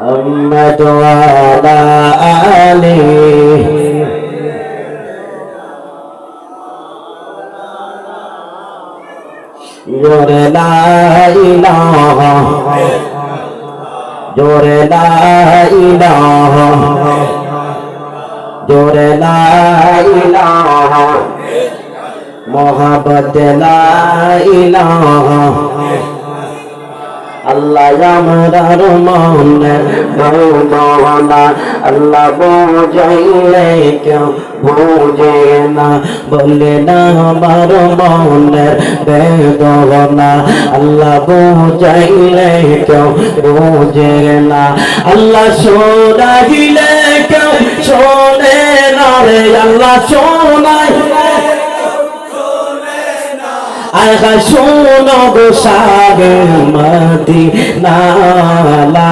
محمد وعلى آله জোরে লাইলাহ জোরে লাইলাহ জোরে লাইলাহ মোহাবত লাইলাহ আল্লাহ আমরার মনে মৌলানা আল্লাহ বোঝাইলে কেউ বোঝে না। বলে না, আমার মনের বেদনা আল্লাহ বোঝাইলে কেউ বোঝে না। আল্লাহ শোনাইলে কেউ শোনে না রে। আল্লাহ শোনাইলে আগা শোনো গো সাগে মদিনা লা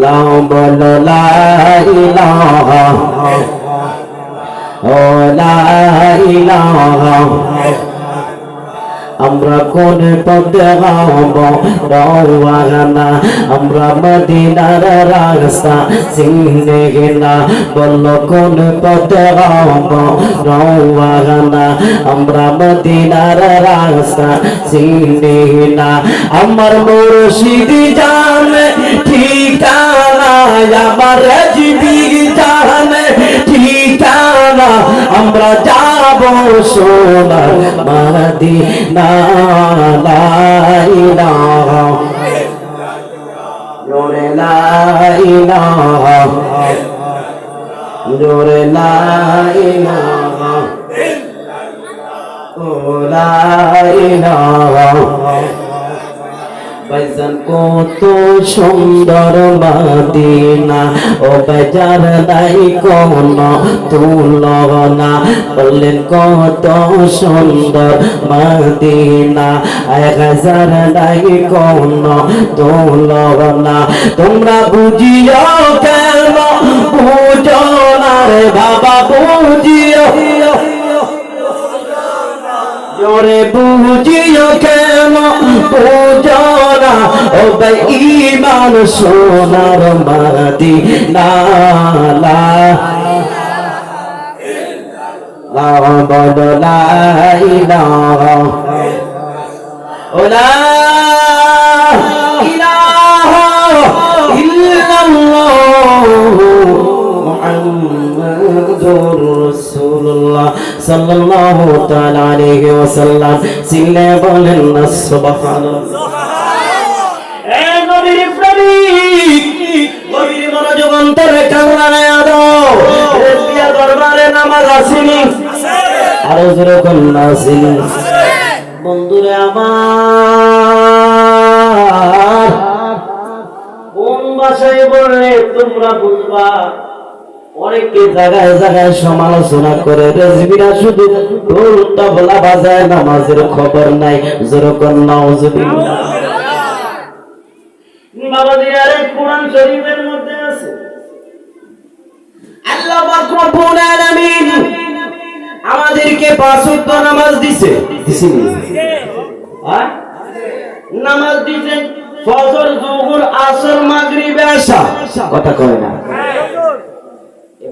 লাও বলো লা ইলাহা। ও লা ইলাহা। আমরা কোন পথে হব রওয়ানা আমরা মদিনার রাস্তা চিনে গেলা বলল, কোন পথে হব রওয়ানা আমরা মদিনার রাস্তা চিনে না আমার মুর্শিদি জানে ঠিকানা আমার ঠিকানা আমরা যাব সোনার মদিনা লা ইলাহা জোরে লা জোরে ও লা কত সুন্দর মাদিনা। ও বেজার নাই কোন তুলনা। বললেন, কত সুন্দর মাদিনা। এক হাজার নাই কোন তুলনা। তোমরা বুঝিও কেন? বুঝো না রে বাবা, বুঝিও জোরে বুঝিও কেন? পূজনা ও ভাই ইমান সোনার মাদি নালা লা ইলাহা ও সাল্লাল্লাহু তাআলা আলাইহি ওয়াসাল্লাম সিলে বলেন না সুবহানাল্লাহ আসেনি। আরও বন্ধুরে আমার, কোন ভাষায় বললে তোমরা বুঝবা? অনেকে জায়গায় জায়গায় সমালোচনা করে রেজবিরা শুধু ঢোল তবলা বাজায়, নামাজের খবর নাই। যেরকম আমাদেরকে পাঁচ নামাজ দিছে। হ্যাঁ? নামাজ দিছে কথা কয় না।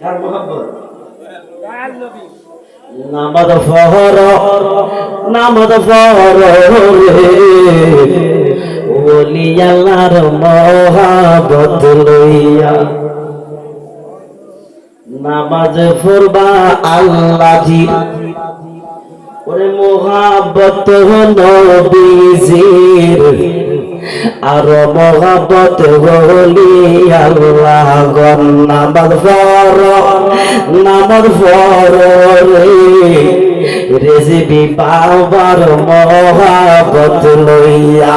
কার মহাব্বত? নামাজ ফহর নামাজ ফহর রে। ওলি আল্লাহর মহাবত লইয়া। নামাজ পড়বা আল্লাহি ওরে মোহাব্বত নবীজির। আর মহাবত হলি আল্লাহ গন নামাজ ফর নামাজ ফর রেজিবি পাবার মহাবত লইয়া।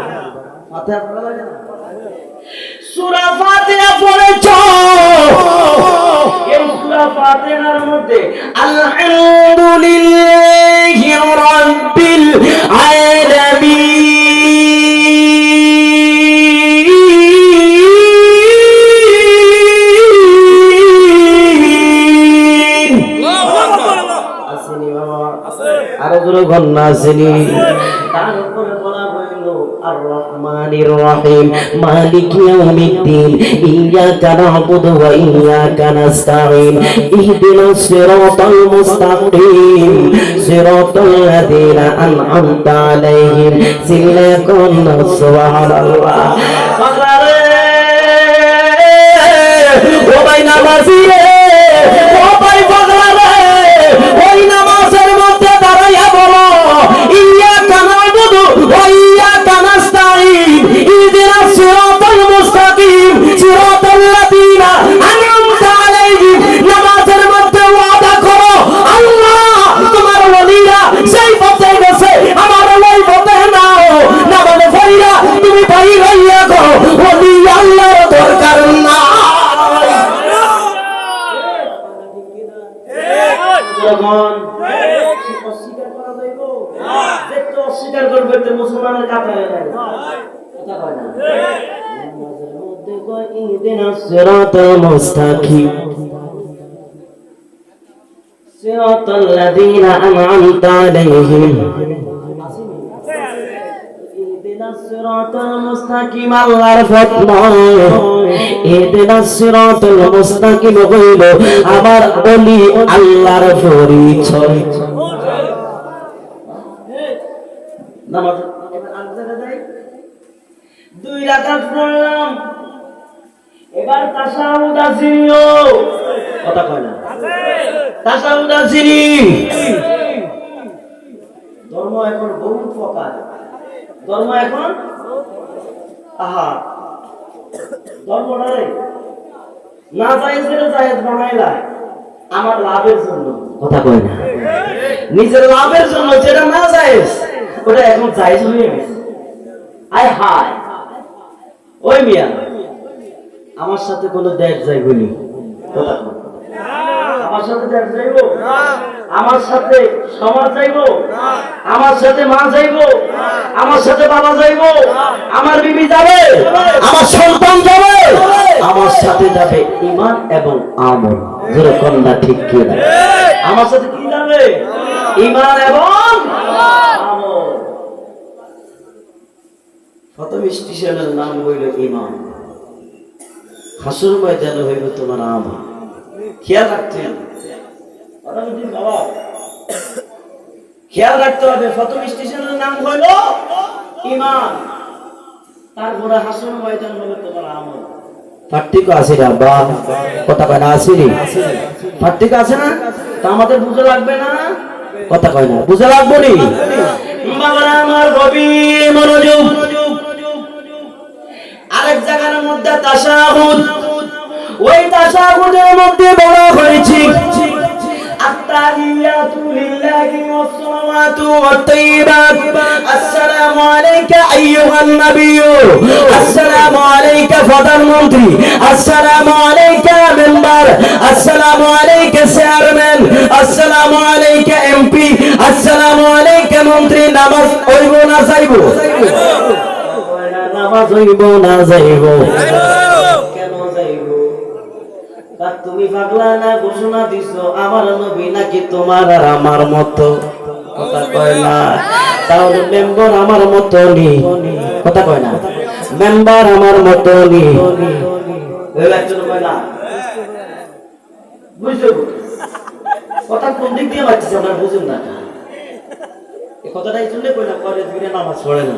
ফাতিহা পড়া লাগে না? সূরা ফাতিহা পড়েছ? এই সূরা ফাতিহার মধ্যে আলহামদুলিল্লাহি রাব্বিল আলামিন। আসেনি বাবা। আরও জোরে গন্না আসেনি। তারপরে বলা হইল আর রহমানির রহিম মালিক ইয়াউমিদ্দিন ইয়াকা না'বুদু ওয়া ইয়াকা নাস্তাঈন ইহদিনাস সিরাতাল মুস্তাকিম সিরাতাল লাযীনা আন'আমতা আলাইহিম সিল্লাকুন সুবহানাল্লাহ পাগলারে মুস্তাকিম সিরাতাল লাযীনা আন'আমতা আলাইহিম। আমার বলি আল্লাহর পরিচয়। দুই রাকাত পড়লাম। এবার তাশাহুদ আসিও কথা কয় না। তাশাহুদ আসিনি ধর্ম এখন বহু প্রকার। ধর্ম এখন আহা না বানাইলা আমার লাভের জন্য। কথা কয় না। নিজের লাভের জন্য যেটা না জায়েজ ওটা এখন জায়েজ হয়ে গেছে। আয় হায়। ওই মিয়া। আমার সাথে কোনো দেখ যাইবনি। আমার সাথে দেখ যাইব? আমার সাথে সমাজ যাইব? আমার সাথে মা যাইব? আমার সাথে বাবা যাইব? আমার বিবি যাবে? আমার সন্তান যাবে? আমার সাথে যাবে ইমান এবং আমল। জোরে কন্যা ঠিক কি আমার সাথে কি যাবে? ইমান এবং আমল। প্রথম স্টেশনের নাম হইল ইমান হাসুর ময়দানে হইল তোমার আমল খেয়াল রাখতে হবে। বাবা? খেয়াল রাখতে হবে। প্রথম স্টেশনের নাম হইল ইমান। তারপরে হাসন ময়দান হলো তোমার আমল পার্থক্য আছে না? বা কথা কয় না? আসেনি পার্থক্য আছে না? তা আমাদের বুঝে লাগবে না? কথা কয় না? বুঝে লাগবে নি? বাবারা আমার গভীর মনোযোগ। আরেক জায়গার মধ্যে তাসাহুদ ওই তাসাহুদের মধ্যে বলা হয়েছে التحيات لله والصلوات والطيبات السلام عليك أيها النبي السلام عليك প্রধানমন্ত্রী আসসালামু আলাইকা মেম্বার আসসালামু আলাইকা চেয়ারম্যান আসসালামু আলাইকা এমপি আসসালামু আলাইকা মন্ত্রী নামাজ হইব না যাইব নামাজ হইব না যাইব কেন যাইব তুমি পাগলা না ঘোষণা দিছো আমার নবী নাকি তোমার আর আমার মতো? কথা কয় না। তাহলে মেম্বার আমার মতো নি কথা কয় না। মেম্বার আমার মতো নি এই একজন কয় না। বুঝছ? কথা কোন দিক দিয়ে পাচ্ছিস আমরা বুঝুন না। এই কথাটা এই কই না করে দিনে নামাজ পড়ে না।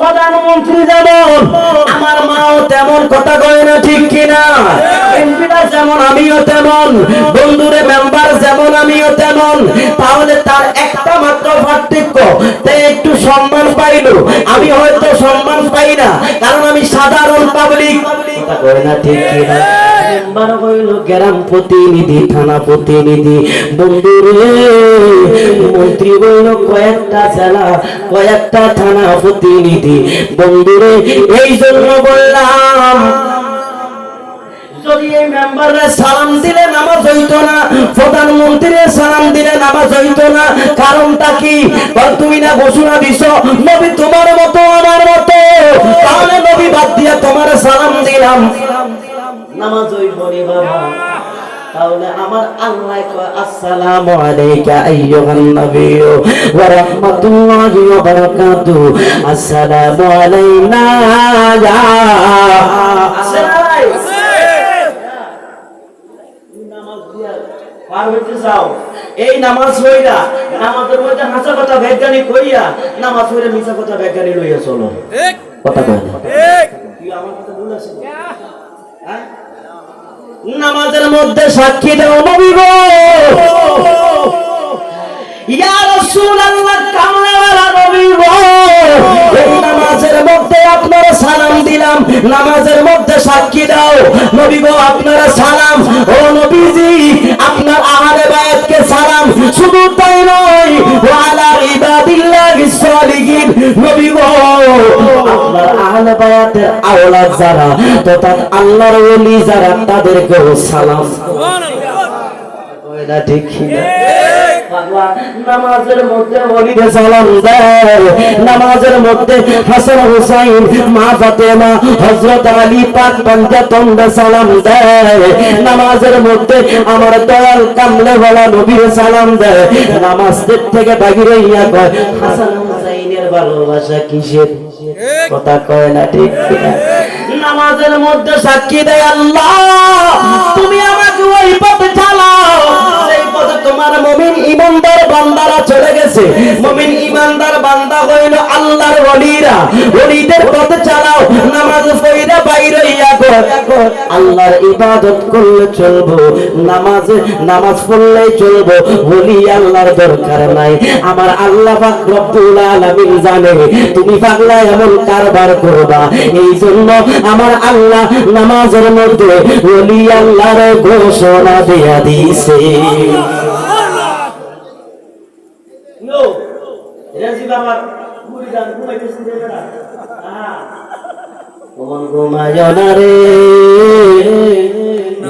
প্রধানমন্ত্রী যেমন, আমার মাও তেমন কথা কয় না ঠিক কিনা? এমপিরা যেমন, আমিও তেমন, বন্ধুরে মেম্বার যেমন, আমিও তেমন। তাহলে তার একটা মাত্র পার্থক্য, তে একটু সম্মান পাইলো। আমি হয়তো সম্মান পাই না, কারণ আমি সাধারণ পাবলিক কথা কয় না ঠিক কিনা? মেম্বার হইল গ্রাম প্রতিনিধি, থানা প্রতিনিধি। মন্ত্রী হইল কয়েকটা জেলা, কয়েকটা থানা প্রতিনিধি। এই জন্য বললাম সালাম দিলে নামাজ হইতো না, প্রধানমন্ত্রীর সালাম না কি? তুমি না ঘোষণা দিছ, নবী তোমার মতো, আমার মতো। তাহলে নবী বাদ দিয়া তোমার সালাম দিলাম। নামাজ রে বাবা। তাহলে আমার আল্লাহ কয় আসসালামু আলাইকা আইয়ুহান নবী ওয়া রাহমাতুল্লাহি ওয়া বারাকাতুহু। আসসালামু আলাইনা ইয়া পার হইতে যাও এই নামাজ হইরা নামাজের মধ্যে হাসা কথা বিজ্ঞানী কইয়া নামাজ হইরা মিছা কথা বিজ্ঞানী লইয়া চলো। কথা কয় আমার কথা ভুল আছে হ্যাঁ? নামাজের মধ্যে সাক্ষী দেওয়া নবী গো। ইয়া রাসূলুল্লাহ কামলাওয়ালা নবী গো। মধ্যে আপনারা সালাম দিলাম। নামাজের মধ্যে সাক্ষী দাও। আপনারা সালাম। ও নবীজি, আপনার বায়াতকে সালাম। শুধু তাই নয় ওয়ালা ইবাদিল্লাহিস সালিহিন। আপনার আহলে বায়াতের আওলাদ যারা আল্লাহর ওলি যারা, তাদেরকেও সালাম। কয়না ঠিক কিনা? নামাজের মধ্যে সালাম দেয়। নামাজের মধ্যে হাসান হুসাইন মা ফাতেমা হযরত আলী পাক পঞ্চতন্ড সালাম দেয়। নামাজের মধ্যে আমার দয়াল কামলে ওয়ালা নবীর সালাম দেয়। নামাজের থেকে বাহিরে ইয়া কয় হাসান হুসাইনের ভালোবাসা কিসের? কথা কয় না ঠিক কিনা? নামাজের মধ্যে সাক্ষী দেয় আল্লাহ তুমি আমাকে ওই পথে চালাও তোমার মমিন ইমানদার বান্দারা চলে গেছে। মমিন ইমানদার বান্দা হইল আল্লাহর ওলিরা। ওলিদের পথে চালাও, নামাজ পড়িরা বাইরে আল্লাহর ইবাদত করলে চলবো, নামাজ নামাজ পড়লে চলবো, ওলি আল্লাহর দরকার নাই। আমার আল্লাহ পাক রব্বুল আলামিন জানে, তুমি পাগলা এমন কারবার করবা। এই জন্য আমার আল্লাহ নামাজের মধ্যে ওলি আল্লাহর ঘোষণা দেয়া না? রে,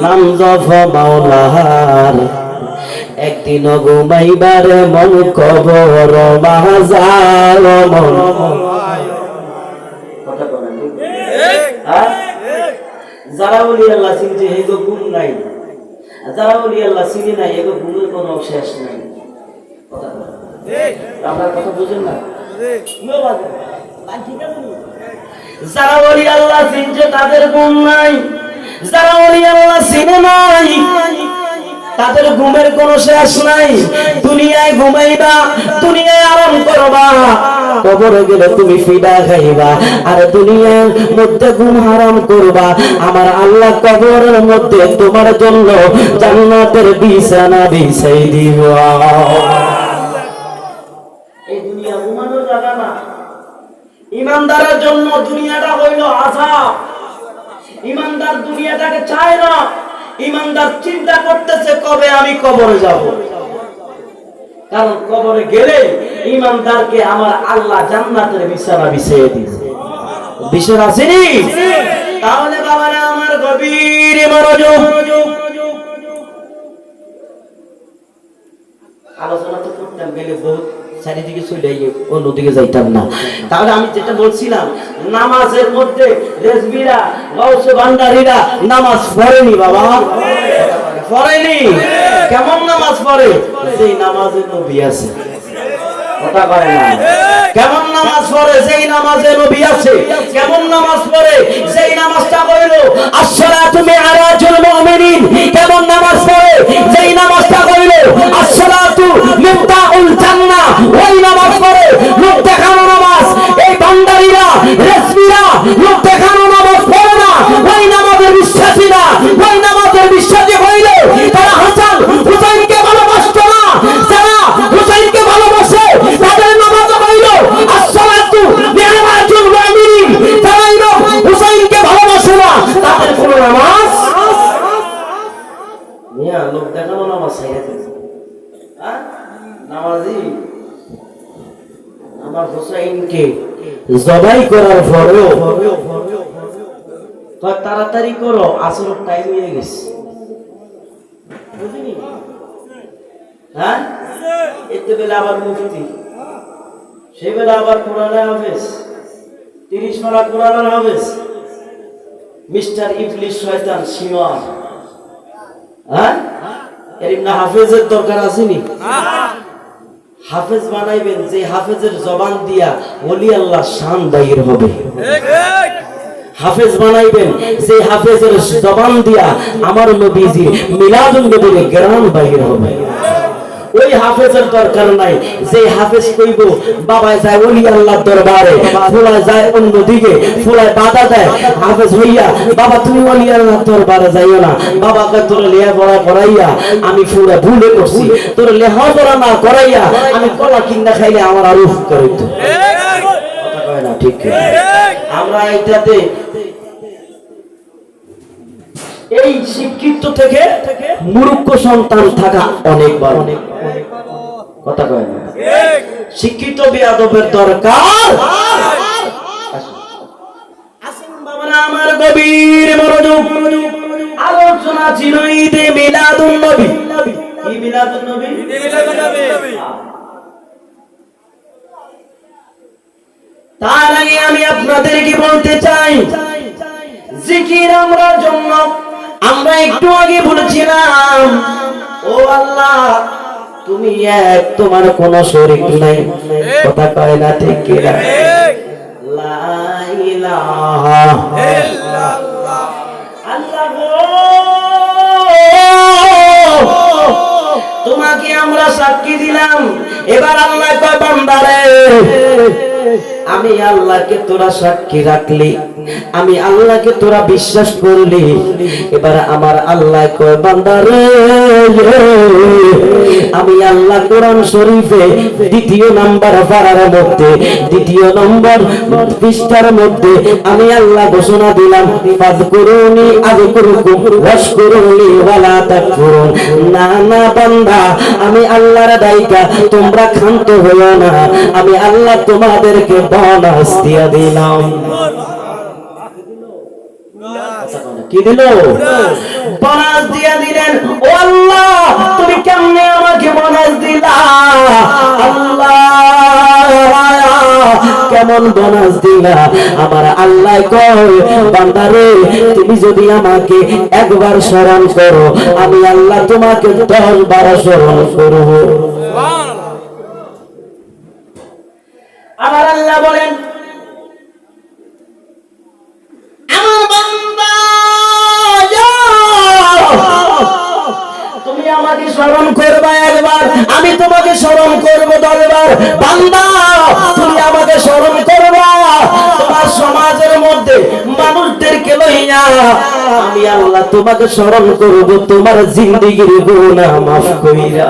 নাম জফ মাওলাহার একদিন ঘুমাইবার মন কবর মাহাজার মন হ্যাঁ? যারা বলি আল্লাহ চিনছে এগো গুণ নাই। যারা বলি আল্লাহ চিনি নাই এগো গুণের কোনো শেষ নাই। কথা। আপনার কথা বুঝেন না? যারা আল্লাহ চিনছে তাদের গুণ নাই। যারা আল্লাহ চিনে নাই তাদের ঘুমের কোনো শেষ নাই। দুনিয়ায় ঘুমাইবা দুনিয়ায় আরাম করবা। কবরে গেলে তুমি ফিডা খাইবা আর দুনিয়ার মধ্যে ঘুম হারাম করবা। আমার আল্লাহ কবরের মধ্যে তোমার জন্য জান্নাতের বিছানা বিছাই দিব এই দুনিয়া ঘুমানোর জায়গা না ইমানদারের জন্য দুনিয়াটা হইল আজাব। ইমানদার দুনিয়াটাকে চায় না। ইমানদার চিন্তা করতেছে, কবে আমি কবরে যাব? কারণ কবরে গেলে ইমানদারকে আমার আল্লাহ জান্নাতের বিছানা বিছিয়ে দিয়েছে আলোচনা তো করতাম, গেলে বহুত চারিদিকে চলে অন্যদিকে যাইতাম না। তাহলে আমি যেটা বলছিলাম, নামাজের মধ্যে রেজবিরা ভান্ডারিরা নামাজ পড়েনি বাবা। পড়েনি। কেমন নামাজ পড়ে? সেই নামাজের নবী আছে। কথা করে না। কেমন নামাজ পড়ে সেই নামাজে নবী আছে, কেমন নামাজ পড়ে সেই নামাজটা কইল মুমিনিন। কেমন নামাজ পড়ে সেই নামাজটা কইল জান্নাহ। ওই নামাজ পড়ে, লোক দেখানো নামাজ। এই ভান্ডারীরা রেসমিরা, লোক দেখানো নামাজ পড়ে না। ওই নামাজের বিশ্বাসী না। ওই নামাজের বিশ্বাসী হইল না তাদের কোনো নামাজ মিয়া, লোক দেখানো নামাজ? নামাজি। আমার হুসাইনকে জবাই করার পরেও তাড়াতাড়ি করো আসল টাইম হয়ে গেছে। বুঝিনি? হ্যাঁ? এতে বেলা আবার মুফতি। সে বেলা আবার কোরআনের হাফেজ। তিরিশ মালা কোরআনের হাফেজ। মিস্টার ইবলিশ শয়তান সীমান হ্যাঁ? এর না হাফেজের দরকার আসেনি হাফেজ বানাইবেন যে হাফেজের জবান দিয়া ওলি আল্লাহ শান দায়ের হবে। হাফেজ বানাইবেন যে হাফেজের জবান দিয়া আমার নবীজি মিলাদুন নবীর গ্রাম বাইর হবে। ওই হাফেজের দরকার নাই। যে হাফেজ কইব বাবা যায় ওলি আল্লাহর দরবারে ফুলা যায় অন্যদিকে ফুলায় বাধা দেয়। হাফেজ হইয়া বাবা তুমি ওলি আল্লাহর দরবারে যাইও না। বাবাকে তোর লেহা পড়া করাইয়া আমি ফুলা ভুলে করছি তোর লেহা পড়া না করাইয়া আমি কলা কিনা খাইলে আমার আর উফ করে না ঠিক আমরা এটাতে এই শিক্ষিত থেকে মূর্খ সন্তান থাকা অনেকবার অনেক কথা কয় শিক্ষিত বেয়াদবের দরকার। আমার গভীর মনোযোগ। আলোচনা ছিল ঈদে মিলাদুন নবী। কি মিলাদুন নবী। তার আগে আমি আপনাদেরকে বলতে চাই জিকির আমরা জন্য আমরা একটু আগে বলেছিলাম, ও আল্লাহ, তুমি এক, তোমার কোন শরীর নাই। কথা কয় না ঠিক তোমাকে আমরা সাক্ষী দিলাম। এবার আল্লাহ কয়, বান্দারে আমি আল্লাহকে তোরা সাক্ষী রাখলি। আমি আল্লাহকে তোরা বিশ্বাস করলি। এবার আমার আল্লাহ আমি আল্লাহ কোরআন শরীফে দ্বিতীয় নাম্বার পাড়ার মধ্যে, দ্বিতীয় নম্বর পৃষ্ঠার মধ্যে আমি আল্লাহ ঘোষণা দিলাম ফাজ করুনি আগে করুকুম রস করুনি ওয়ালা তাকফুরুন। না না, বান্দা, আমি আল্লাহর দায়িকা, তোমরা ক্ষান্ত হইও না। আমি আল্লাহ তোমাদেরকে বোনাস দিয়ে দিলাম। কি দিল? বোনাস দিয়ে দিলেন। ও আল্লাহ, তুমি কেমনে আমাকে বোনাস দিলা? আল্লাহ, কেমন বোনাস দিলা? আমার আল্লাহ কয়, বান্দারে, তুমি যদি আমাকে একবার স্মরণ করো, আমি আল্লাহ তোমাকে দশ বারো স্মরণ করব। আমি আল্লাহ তোমাকে স্মরণ করব তোমার জিন্দেগির গুনাহ মাফ কইরা।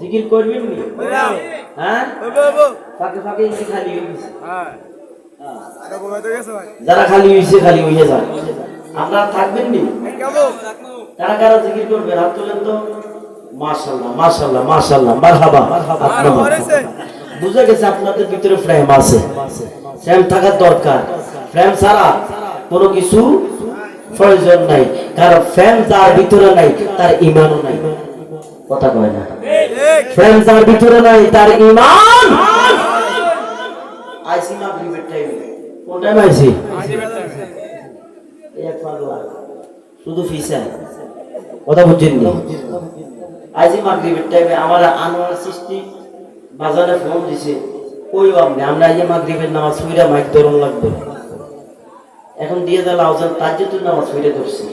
জিকির করবেন নি? হ্যাঁ? ফাঁকে ফাঁকে খালি হয়ে। যারা খালি খালি আপনারা থাকবেন নি? কারা কারা জিকির হাত তোলেন তো। মারহাবা আপনার বুঝে গেছে আপনাদের ভিতরে ফ্রেম আছে। ফ্রেম থাকার দরকার। ফ্রেম ছাড়া কোনো কিছু প্রয়োজন নাই। কারণ ফ্রেম যার ভিতরে নাই, তার ইমানও নাই। কথা কয় না? ফ্রেম যার ভিতরে নাই, তার ইমান আইসি টাইমে কোন টাইম আইসি? শুধু ফিসা কথা বুঝছেন নি? আইসি মাগরিবের টাইমে আমার আনোয়ার সৃষ্টি বাজারে ফোন দিছে। ওই আপনি আমরা এই মাগরিবের নামাজ পড়া মাইক ধরন লাগবে। এখন দিয়ে দিল আওজান তাজ্জুদের নামাজ পড়ে ধরছে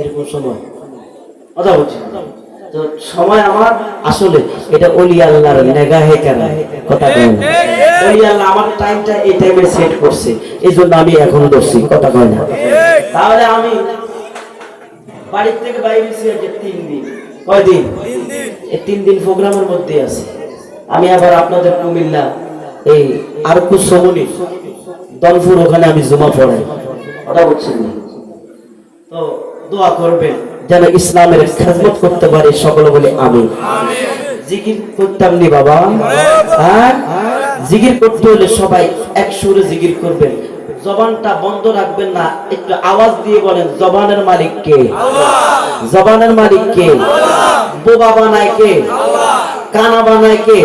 এরকম সময়। কথা বলছেন তো সময় আমার আসলে এটা অলি আল্লাহর নেগাহে কেন? কথা কয় না। অলি আল্লাহ আমার টাইমটা এই টাইমে সেট করছে এই জন্য আমি এখন ধরছি কথা কয় না। তাহলে আমি বাড়ির থেকে বাইরে আজকে তিন দিন। কয় দিন? এই তিন দিন প্রোগ্রামের মধ্যে আছে। আমি আবার আপনাদের কুমিল্লা এই আরকু সমনি দলপুর ওখানে আমি জমা পড়াই ওটা বলছেন না তো দোয়া করবেন। যেন ইসলামের খেদমত করতে পারে সকলে বলে আমি জিকির করতাম নি বাবা। হ্যাঁ জিকির করতে হলে সবাই এক সুরে জিকির করবেন। জবানটা বন্ধ রাখবেন না একটু আওয়াজ দিয়ে বলেন জবানের মালিক কে? জবানের মালিক কে? বোবা বানায় কে? কানা বানায় কে?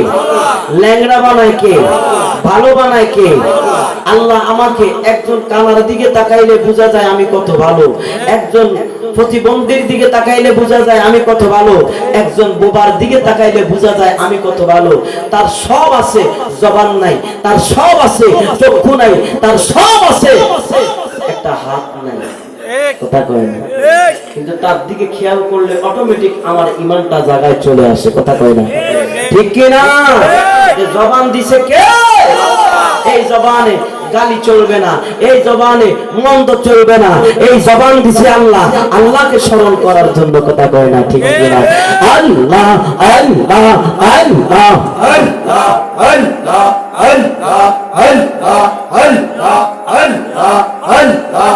ল্যাংড়া বানায় কে? ভালো বানায় কে? আল্লাহ আমাকে একজন কানার দিকে তাকাইলে বোঝা যায় আমি কত ভালো। একজন প্রতিবন্ধীর দিকে তাকাইলে বোঝা যায় আমি কত ভালো। একজন বোবার দিকে তাকাইলে বোঝা যায় আমি কত ভালো। তার সব আছে, জবান নাই, তার সব আছে, চক্ষু নাই, তার সব আছে। একটা হাত কথা কয় না কিন্তু তার দিকে খেয়াল করলে অটোমেটিক আমার ইমানটা জায়গায় চলে আসে কথা কয় না ঠিক কি না জবান দিছে কে এই জবানে গালি চলবে না এই জবানে মন্দ চলবে না এই জবান দিছে আল্লাহ আল্লাহকে স্মরণ করার জন্য কথা কয় না ঠিক আছে না আল্লাহ আল্লাহ আল্লাহ আল্লাহ আল্লাহ আল্লাহ আল্লাহ আল্লাহ আল্লাহ আল্লাহ